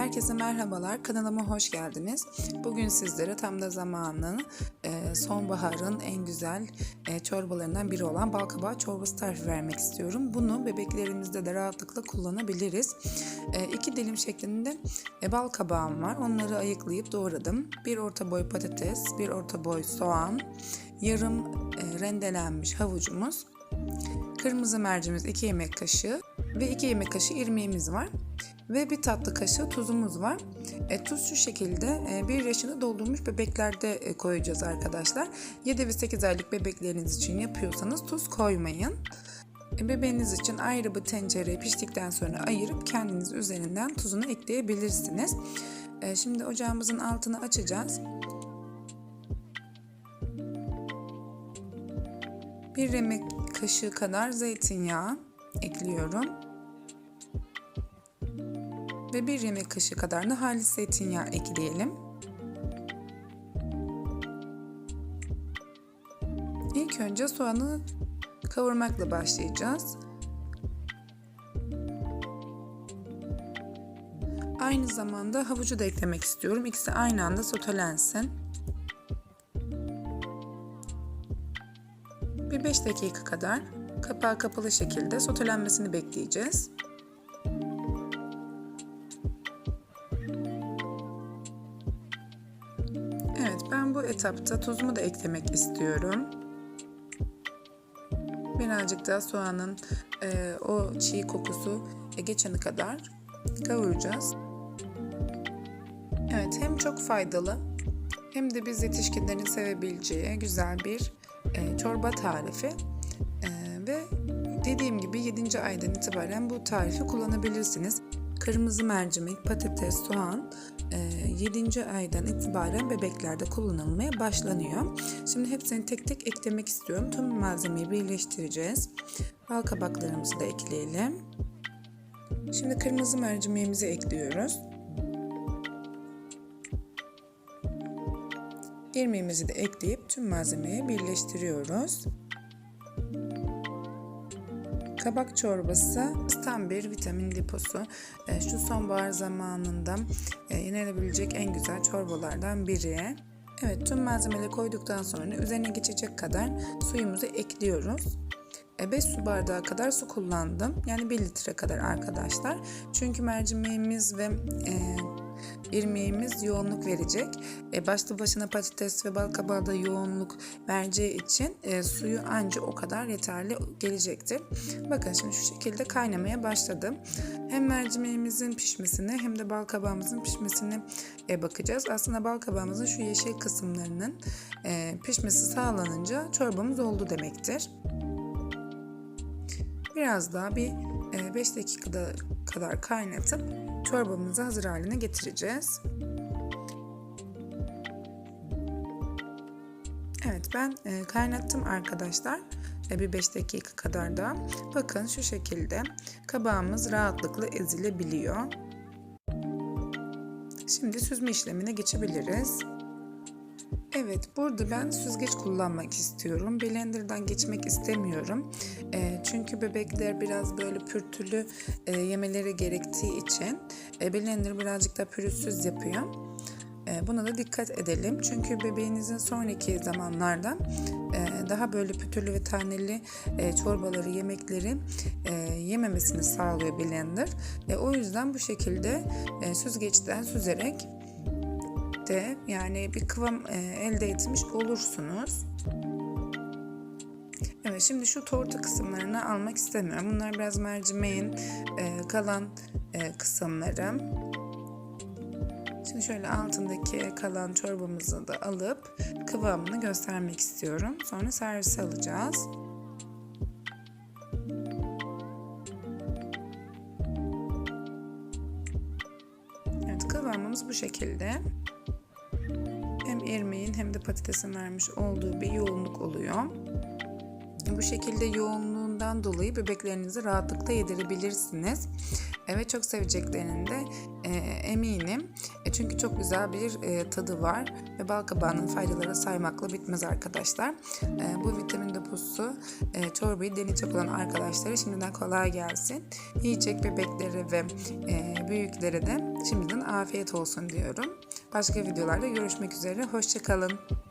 Herkese merhabalar, kanalıma hoş geldiniz. Bugün sizlere tam da zamanı e, sonbaharın en güzel e, çorbalarından biri olan balkabağı çorbası tarifi vermek istiyorum. Bunu bebeklerimizde de rahatlıkla kullanabiliriz. E, iki dilim şeklinde e, bal kabağım var. Onları ayıklayıp doğradım. Bir orta boy patates, bir orta boy soğan, yarım rendelenmiş havucumuz, kırmızı mercimiz 2 yemek kaşığı ve 2 yemek kaşığı irmiğimiz var ve bir tatlı kaşığı tuzumuz var. E, tuz şu şekilde e, bir yaşını doldurmuş bebeklerde e, koyacağız arkadaşlar. 7 ve 8 aylık bebekleriniz için yapıyorsanız tuz koymayın. E, bebeğiniz için ayrı bir tencereye piştikten sonra ayırıp kendiniz üzerinden tuzunu ekleyebilirsiniz. E, şimdi ocağımızın altını açacağız. Bir yemek kaşığı kadar zeytinyağı ekliyorum ve bir yemek kaşığı kadar da halis zeytinyağı ekleyelim. İlk önce soğanı kavurmakla başlayacağız. Aynı zamanda havucu da eklemek istiyorum. İkisi aynı anda sotelensin. Bir 5 dakika kadar kapağı kapalı şekilde sotelenmesini bekleyeceğiz. Bu etapta tuzumu da eklemek istiyorum. Birazcık daha soğanın e, o çiğ kokusu e, geçene kadar kavuracağız. Evet hem çok faydalı hem de biz yetişkinlerin sevebileceği güzel bir e, çorba tarifi. E, ve dediğim gibi 7. aydan itibaren bu tarifi kullanabilirsiniz. Kırmızı mercimek, patates, soğan 7. aydan itibaren bebeklerde kullanılmaya başlanıyor. Şimdi hepsini tek tek eklemek istiyorum. Tüm malzemeyi birleştireceğiz. Bal kabaklarımızı da ekleyelim. Şimdi kırmızı mercimeğimizi ekliyoruz. İrmiğimizi de ekleyip tüm malzemeyi birleştiriyoruz. Kabak çorbası tam bir vitamin deposu. E, şu sonbahar zamanında e, yenilebilecek en güzel çorbalardan biri. Evet tüm malzemeleri koyduktan sonra üzerine geçecek kadar suyumuzu ekliyoruz. 5 su bardağı kadar su kullandım. Yani 1 litre kadar arkadaşlar. Çünkü mercimeğimiz ve e, irmiğimiz yoğunluk verecek. E, başlı başına patates ve bal kabağı da yoğunluk vereceği için e, suyu anca o kadar yeterli gelecektir. Bakın şimdi şu şekilde kaynamaya başladı. Hem mercimeğimizin pişmesine hem de bal kabağımızın pişmesine e, bakacağız. Aslında bal kabağımızın şu yeşil kısımlarının e, pişmesi sağlanınca çorbamız oldu demektir. Biraz daha bir 5 dakikada kadar kaynatıp çorbamızı hazır haline getireceğiz. Evet ben e, kaynattım arkadaşlar e, bir 5 dakika kadar da. Bakın şu şekilde kabağımız rahatlıkla ezilebiliyor. Şimdi süzme işlemine geçebiliriz. Evet burada ben süzgeç kullanmak istiyorum. Blender'dan geçmek istemiyorum. E, çünkü bebekler biraz böyle pürtülü e, yemeleri gerektiği için e, blender birazcık da pürüzsüz yapıyor. E, buna da dikkat edelim. Çünkü bebeğinizin sonraki zamanlarda e, daha böyle pütürlü ve taneli e, çorbaları, yemekleri e, yememesini sağlıyor blender. E, o yüzden bu şekilde e, süzgeçten süzerek de yani bir kıvam e, elde etmiş olursunuz. Evet şimdi şu tortu kısımlarını almak istemiyorum. Bunlar biraz mercimeğin e, kalan e, kısımları. Şimdi şöyle altındaki kalan çorbamızı da alıp kıvamını göstermek istiyorum. Sonra servise alacağız. Evet kıvamımız bu şekilde irmiğin hem de patatesin vermiş olduğu bir yoğunluk oluyor. Bu şekilde yoğunluğundan dolayı bebeklerinizi rahatlıkla yedirebilirsiniz. Evet çok seveceklerini de e, eminim. E, çünkü çok güzel bir e, tadı var ve bal kabağının faydaları saymakla bitmez arkadaşlar. E, bu vitamin deposu e, çorbayı deneyecek olan arkadaşlara şimdiden kolay gelsin. Yiyecek bebekleri ve e, büyüklere de şimdiden afiyet olsun diyorum. Başka videolarda görüşmek üzere. Hoşçakalın.